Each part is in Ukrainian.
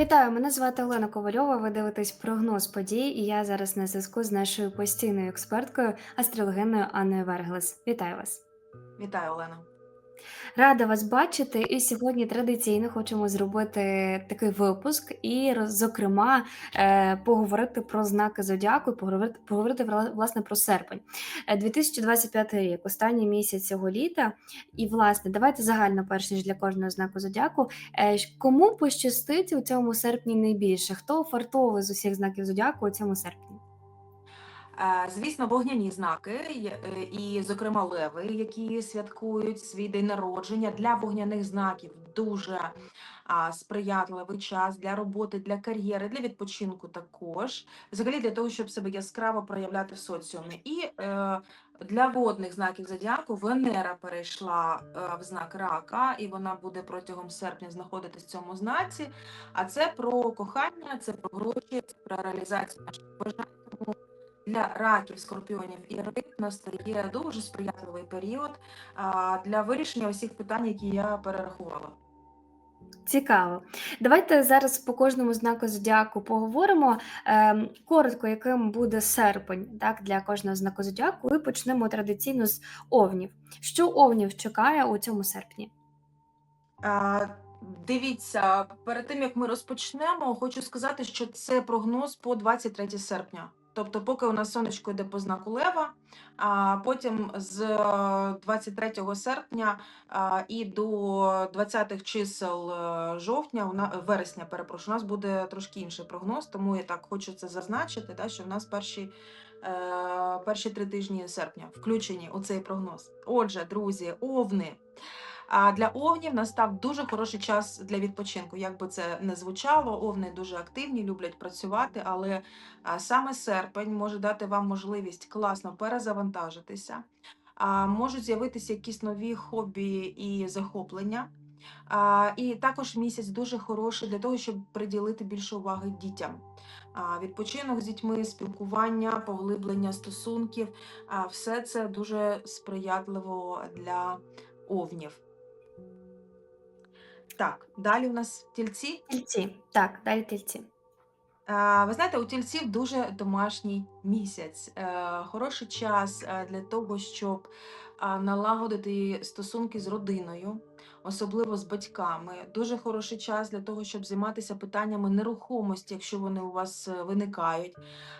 Вітаю, мене звати Олена Ковальова. Ви дивитесь прогноз подій, і я зараз на зв'язку з нашою постійною експерткою, астрологиною Анною Вергелес. Вітаю вас! Вітаю, Олена. Рада вас бачити. І сьогодні традиційно хочемо зробити такий випуск і, зокрема, е, поговорити про знаки зодіаку, і поговорити, поговорити вла- власне про серпень. Е, 2025 рік, останній місяць цього літа. І, власне, давайте загально, перш ніж для кожного знаку зодіаку. Е, Кому пощастить у цьому серпні найбільше? Хто фартовий з усіх знаків зодіаку у цьому серпні? Е, Звісно, вогняні знаки, е, і, зокрема, леви, які святкують свій день народження. Для вогняних знаків дуже сприятливий час для роботи, для кар'єри, для відпочинку також. Взагалі для того, щоб себе яскраво проявляти в соціумі. І е, для водних знаків зодіаку Венера перейшла в знак рака, і вона буде протягом серпня знаходитись в цьому знаці. А це про кохання, це про гроші, це про реалізацію наших бажань. Для раків, скорпіонів і риб настає дуже сприятливий період для вирішення усіх питань, які я перерахувала. Цікаво. Давайте зараз по кожному знаку зодіаку поговоримо. Ем, коротко, яким буде серпень так, для кожного знаку зодіаку, і почнемо традиційно з овнів. Що овнів чекає у цьому серпні? А, Дивіться, перед тим як ми розпочнемо, хочу сказати, що це прогноз по 23 серпня. Тобто, поки у нас сонечко йде по знаку Лева, а потім з е, 23 серпня і до 20-х чисел е, жовтня, вересня, перепрошую, у нас буде трошки інший прогноз, тому я так хочу це зазначити, да, що в нас перші, е, перші три тижні серпня включені у цей прогноз. Отже, друзі, овни. А для овнів настав дуже хороший час для відпочинку. Як би це не звучало, овни дуже активні, люблять працювати, але саме серпень може дати вам можливість класно перезавантажитися. Можуть з'явитися якісь нові хобі і захоплення. А, і також місяць дуже хороший для того, щоб приділити більше уваги дітям. А, відпочинок з дітьми, спілкування, поглиблення стосунків а, все це дуже сприятливо для овнів. Так, далі у нас тільці. Тільці. Так, далі тільці. Е, Ви знаєте, у тільців дуже домашній місяць. Е, Хороший час е, для того, щоб налагодити стосунки з родиною, особливо з батьками. Дуже хороший час для того, щоб займатися питаннями нерухомості, якщо вони у вас е, виникають.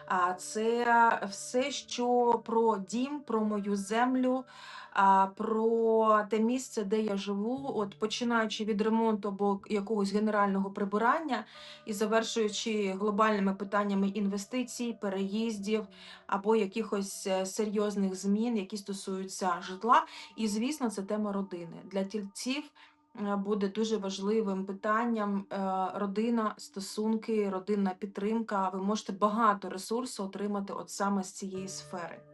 А це все, що про дім, про мою землю, про те місце, де я живу, от починаючи від ремонту або якогось генерального прибирання і завершуючи глобальними питаннями інвестицій, переїздів або якихось е, серйозних змін, які стосуються житла. І, звісно, це тема родини. Для тільців е, буде дуже важливим питанням е, родина, стосунки, родинна підтримка. Ви можете багато ресурсу отримати от саме з цієї сфери.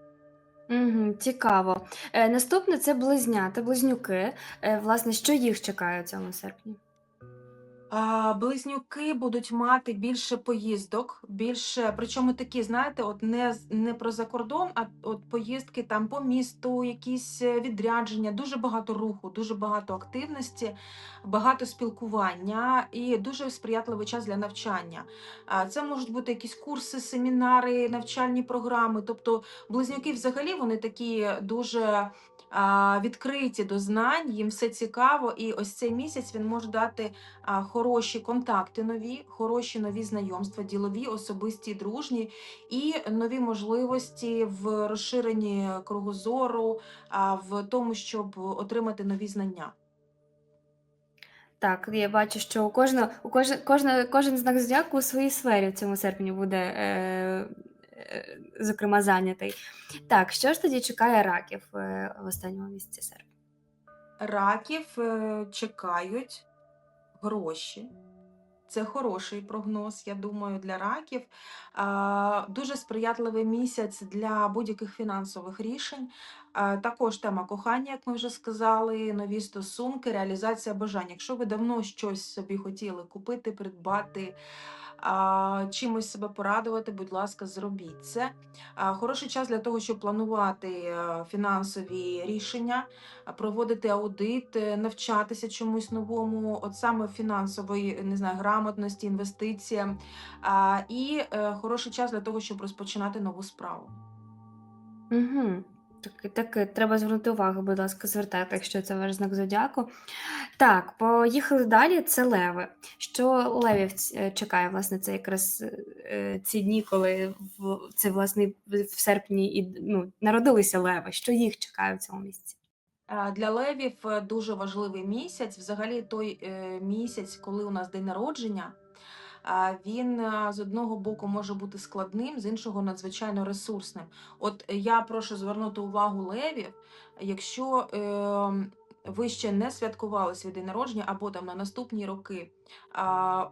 Угу, цікаво. Е, наступне це близнята, близнюки. Е, власне, що їх чекає у цьому серпні? Близнюки будуть мати більше поїздок, більше, причому такі, знаєте, от не, не про закордон, а от поїздки там по місту, якісь е, відрядження, дуже багато руху, дуже багато активності, багато спілкування і дуже сприятливий час для навчання. Це можуть бути якісь курси, семінари, навчальні програми. Тобто близнюки взагалі вони такі дуже відкриті до знань, їм все цікаво, і ось цей місяць він може дати хороші контакти нові, хороші нові знайомства, ділові, особисті, дружні, і нові можливості в розширенні кругозору, в тому, щоб отримати нові знання. Так, я бачу, що у кожного, у кожен, кожен знак зодіаку у своїй сфері в цьому серпні буде, е, зокрема, зайнятий. Так, що ж тоді чекає раків е, в останньому місяці серпня? Раків е, чекають гроші. Це хороший прогноз, я думаю, для раків. Дуже сприятливий місяць для будь-яких фінансових рішень. Також тема кохання, як ми вже сказали, нові стосунки, реалізація бажань. Якщо ви давно щось собі хотіли купити, придбати, чимось себе порадувати, будь ласка, зробіть це. Хороший час для того, щоб планувати е, фінансові рішення, проводити аудит, е, навчатися чомусь новому, от саме фінансової не знаю, грамотності, інвестиціям. І е, хороший час для того, щоб розпочинати нову справу. Угу. Так, так, треба звернути увагу, будь ласка, звертайте, якщо це ваш знак зодіаку. Так, поїхали далі. Це леви. Що левів чекає, власне, це якраз е, ці дні, коли в це власне в серпні і ну, народилися леви. Що їх чекає в цьому місці? Для левів е, дуже важливий місяць. Взагалі, той е, місяць, коли у нас день народження, він е, з одного боку може бути складним, з іншого надзвичайно ресурсним. От е, я прошу звернути увагу левів, якщо е, ви ще не святкували свій день народження або там на наступні роки.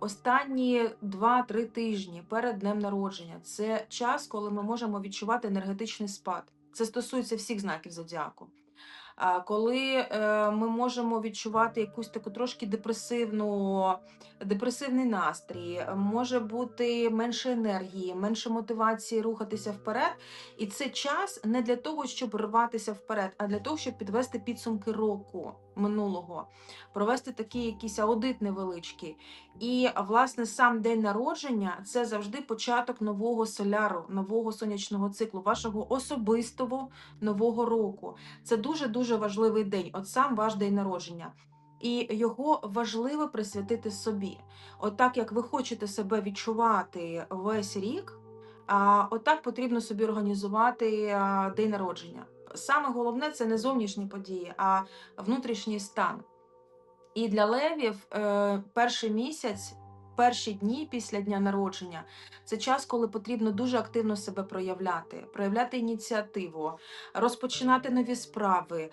Останні 2-3 тижні перед днем народження це час, коли ми можемо відчувати енергетичний спад. Це стосується всіх знаків зодіаку. Коли е, ми можемо відчувати якусь таку трошки депресивну, депресивний настрій, може бути менше енергії, менше мотивації рухатися вперед. І це час не для того, щоб рватися вперед, а для того, щоб підвести підсумки року минулого, провести такий якийсь аудит невеличкий. І власне сам день народження це завжди початок нового соляру, нового сонячного циклу, вашого особистого нового року. Це дуже дуже важливий день. От сам ваш день народження. І його важливо присвятити собі. От як ви хочете себе відчувати весь рік, отак от потрібно собі організувати день народження. Саме головне це не зовнішні події, а внутрішній стан. І для левів е, перший місяць, перші дні після дня народження це час, коли потрібно дуже активно себе проявляти, проявляти ініціативу, розпочинати нові справи,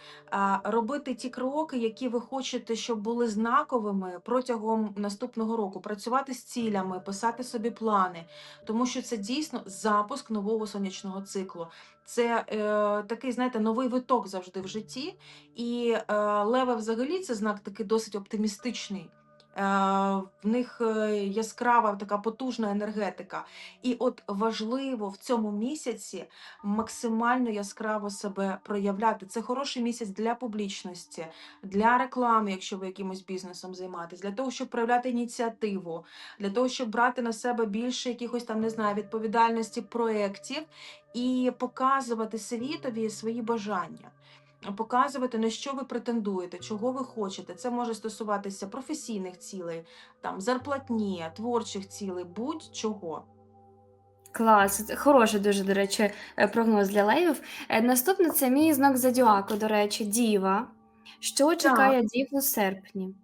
робити ті кроки, які ви хочете, щоб були знаковими протягом наступного року, працювати з цілями, писати собі плани, тому що це дійсно запуск нового сонячного циклу. Це е, такий, знаєте, новий виток завжди в житті. І е, леви взагалі це знак такий досить оптимістичний. Е, в них е, яскрава така потужна енергетика. І от важливо в цьому місяці максимально яскраво себе проявляти. Це хороший місяць для публічності, для реклами, якщо ви якимось бізнесом займаєтесь, для того, щоб проявляти ініціативу, для того, щоб брати на себе більше якихось там, не знаю, відповідальності проєктів і показувати світові свої бажання показувати, на що ви претендуєте, чого ви хочете. Це може стосуватися професійних цілей, там зарплатні, творчих цілей, будь-чого. Клас, хороший дуже, до речі, е, прогноз для левів. Е, Наступне це мій знак зодіаку, до речі, Діва. Що Так. чекає Дів у серпні?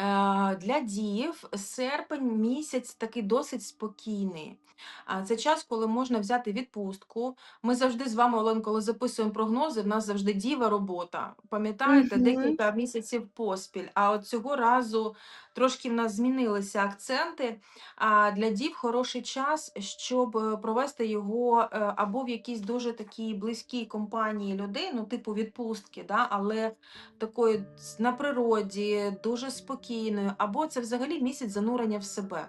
Е, Для діїв серпень місяць такий досить спокійний. А Це час, коли можна взяти відпустку. Ми завжди з вами, Олен, коли записуємо прогнози, в нас завжди діва робота. Пам'ятаєте, Мгм. декілька місяців поспіль. А от цього разу трошки в нас змінилися акценти. А для дів хороший час, щоб е, провести його е, або в якійсь дуже такій близькій компанії людей, ну типу відпустки, да, але такої на природі, дуже спокійною, або це взагалі місяць занурення в себе.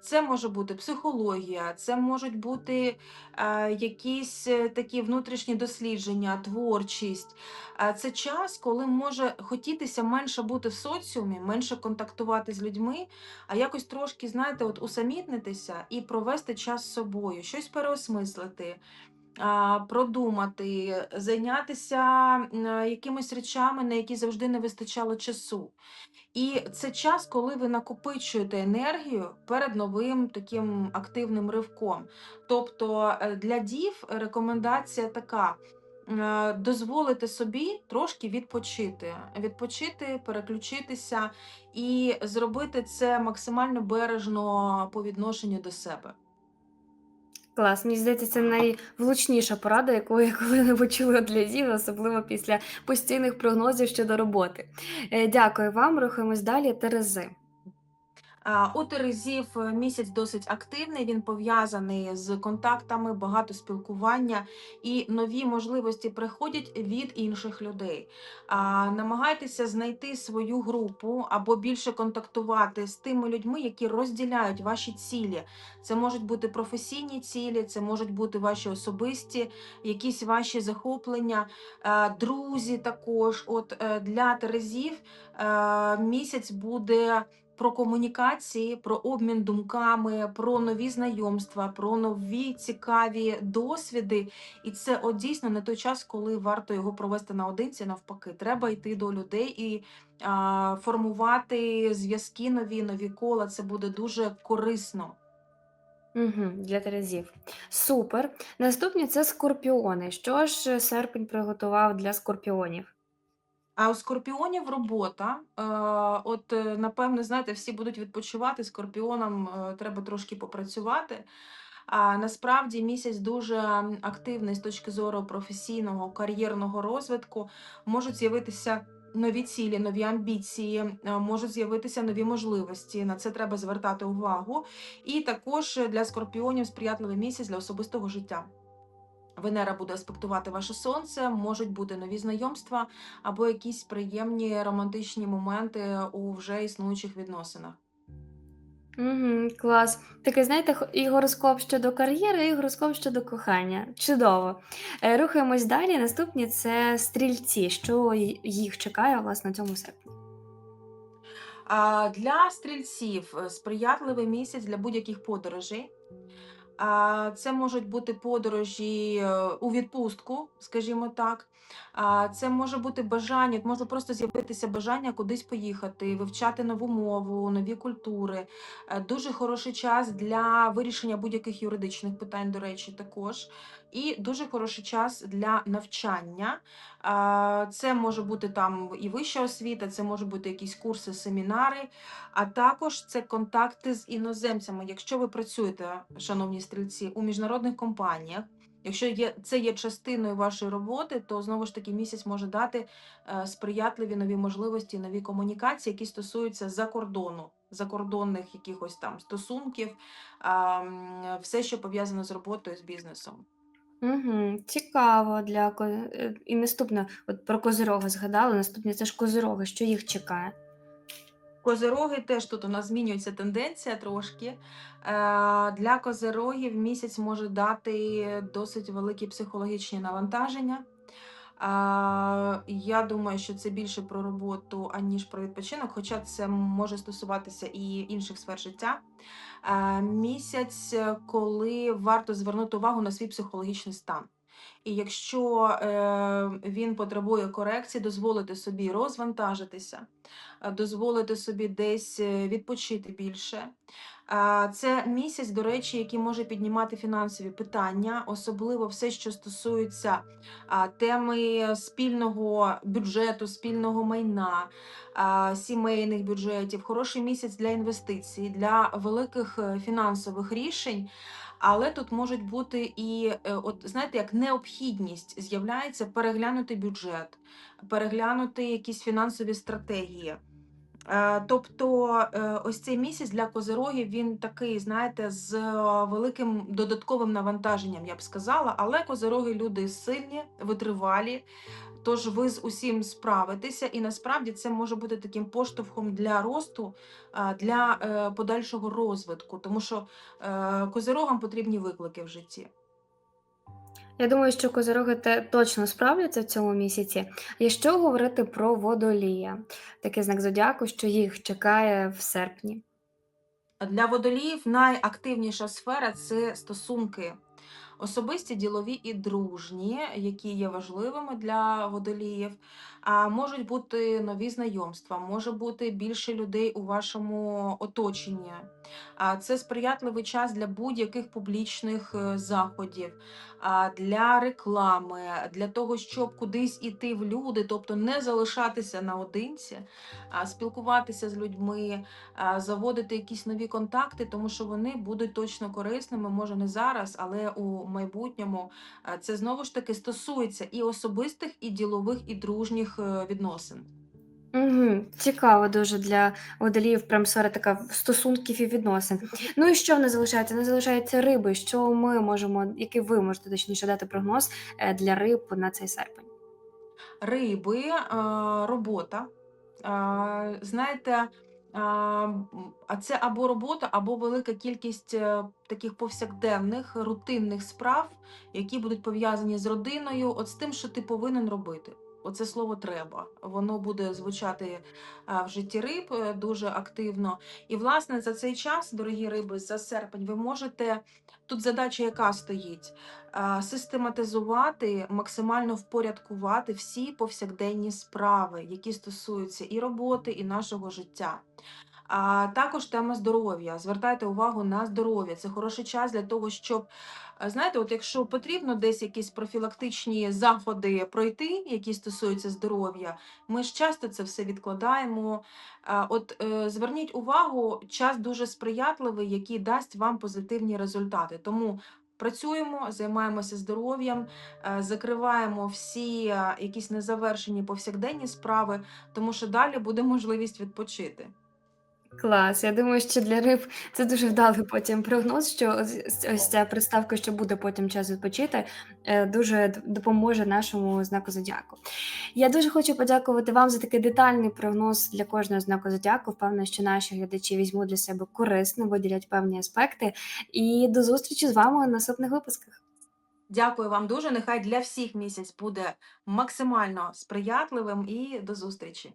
Це може бути психологія, це можуть бути е, якісь е, такі внутрішні дослідження, творчість. Це час, коли може хотітися менше бути в соціумі, менше контактувати з людьми, а якось трошки, знаєте, от усамітнитися і провести час з собою, щось переосмислити продумати, зайнятися якимись речами, на які завжди не вистачало часу. І це час, коли ви накопичуєте енергію перед новим таким активним ривком. Тобто е, для дів рекомендація така. е, Дозволити собі трошки відпочити, відпочити, переключитися і зробити це максимально бережно по відношенню до себе. Клас, мені здається, це найвлучніша порада, яку я коли-небудь чула для ЗІВ, особливо після постійних прогнозів щодо роботи. Е, Дякую вам, рухаємось далі. Терези. У Терезів е, місяць досить активний, він пов'язаний з контактами, багато спілкування і нові можливості приходять від інших людей. Намагайтеся знайти свою групу або більше контактувати з тими людьми, які розділяють ваші цілі. Це можуть бути професійні цілі, це можуть бути ваші особисті, якісь ваші захоплення, е, друзі також. От е, для Терезів місяць буде про комунікації, про обмін думками, про нові знайомства, про нові цікаві досвіди. І це от дійсно не той час, коли варто його провести наодинці. Навпаки, треба йти до людей і а, формувати зв'язки нові, нові кола. Це буде дуже корисно. Угу, для Терезів. Супер. Наступні це скорпіони. Що ж серпень приготував для скорпіонів? А у скорпіонів робота. От, е, напевно, знаєте, всі будуть відпочивати. Скорпіонам е, треба трошки попрацювати. А насправді місяць дуже активний з точки зору професійного кар'єрного розвитку. Можуть з'явитися нові цілі, нові амбіції, е, можуть з'явитися нові можливості. На це треба звертати увагу. І також для скорпіонів сприятливий місяць для особистого життя. Венера буде аспектувати ваше сонце, можуть бути нові знайомства або якісь приємні романтичні моменти у вже існуючих відносинах. Угу, клас. Такий, знаєте, і гороскоп щодо кар'єри, і гороскоп щодо кохання. Чудово. Е, Рухаємось далі. Наступні це стрільці. Що їх чекає, власне, на цьому серпні? Для стрільців е, сприятливий місяць для будь-яких подорожей. Це можуть бути подорожі е, у відпустку, скажімо так. Це може бути бажання, може просто з'явитися бажання кудись поїхати, вивчати нову мову, нові культури. Е, Дуже хороший час для вирішення будь-яких юридичних питань, до речі, також. І дуже хороший час для навчання. Це може бути там і вища освіта, це може бути якісь курси, семінари, а також це контакти з іноземцями. Якщо ви працюєте, шановні стрільці, у міжнародних компаніях, якщо є, це є частиною вашої роботи, то знову ж таки місяць може дати е, сприятливі нові можливості, нові комунікації, які стосуються за кордону, закордонних якихось там стосунків, все, що пов'язано з роботою, з бізнесом. Угу, цікаво для е, і наступне, от про козирога згадали. Наступне це ж козироги, що їх чекає. Козироги теж тут у нас змінюється тенденція трошки. Е, Для козирогів місяць може дати досить великі психологічні навантаження. Е, Я думаю, що це більше про роботу, аніж про відпочинок, хоча це може стосуватися і інших сфер життя. Е, Місяць, коли варто звернути увагу на свій психологічний стан. І якщо е, він потребує корекції, дозволити собі розвантажитися, е, дозволити собі десь е, відпочити більше. Це місяць, до речі, який може піднімати фінансові питання, особливо все, що стосується теми спільного бюджету, спільного майна, сімейних бюджетів. Хороший місяць для інвестицій, для великих фінансових рішень. Але тут можуть бути і, е, от знаєте, як необхідність з'являється переглянути бюджет, переглянути якісь фінансові стратегії. Е, Тобто е, ось цей місяць для козирогів він такий, знаєте, з великим додатковим навантаженням, я б сказала. Але козироги люди сильні, витривалі, тож ви з усім справитеся, і насправді це може бути таким поштовхом для росту, для е, подальшого розвитку, тому що е, козирогам потрібні виклики в житті. Я думаю, що козироги те точно справляться в цьому місяці. Якщо говорити про водолія, такий знак зодіаку, що їх чекає в серпні. Для водоліїв найактивніша сфера це стосунки. Особисті, ділові і дружні, які є важливими для водоліїв. А можуть бути нові знайомства, може бути більше людей у вашому оточенні. Це сприятливий час для будь-яких публічних е, заходів, для реклами, для того, щоб кудись іти в люди, тобто не залишатися наодинці, спілкуватися з людьми, заводити якісь нові контакти, тому що вони будуть точно корисними, може не зараз, але у майбутньому. Це знову ж таки стосується і особистих, і ділових, і дружніх е, відносин. Мгм. Цікаво дуже для водоліїв прям сфера така стосунків і відносин. Ну і що нас залишається? У нас залишається риби. Що ми можемо, який ви можете точніше дати прогноз е, для риб на цей серпень? Риби, е, робота. Е, Знаєте, а, це або робота, або велика кількість таких повсякденних, рутинних справ, які будуть пов'язані з родиною, от з тим, що ти повинен робити. Оце слово треба. Воно буде звучати в житті риб е, дуже активно. І, власне, за цей час, дорогі риби, за серпень, ви можете. Тут задача, яка стоїть? систематизувати, максимально впорядкувати всі повсякденні справи, які стосуються і роботи, і нашого життя. А також тема здоров'я. Звертайте увагу на здоров'я. Це хороший час для того, щоб а, знаєте, от якщо потрібно десь якісь профілактичні заходи пройти, які стосуються здоров'я, ми ж часто це все відкладаємо. От е, зверніть увагу, час дуже сприятливий, який дасть вам позитивні результати. Тому Працюємо, займаємося здоров'ям, е, закриваємо всі е, якісь незавершені повсякденні справи, тому що далі буде можливість відпочити. Клас. Я думаю, що для риб це дуже вдалий потім прогноз, що ось ось ця приставка, що буде потім час відпочити, е, дуже допоможе нашому знаку зодіаку. Я дуже хочу подякувати вам за такий детальний прогноз для кожного знаку зодіаку. Впевнена, що наші глядачі візьмуть для себе корисно, виділять певні аспекти. І до зустрічі з вами у наступних випусках. Дякую вам дуже. Нехай для всіх місяць буде максимально сприятливим і до зустрічі.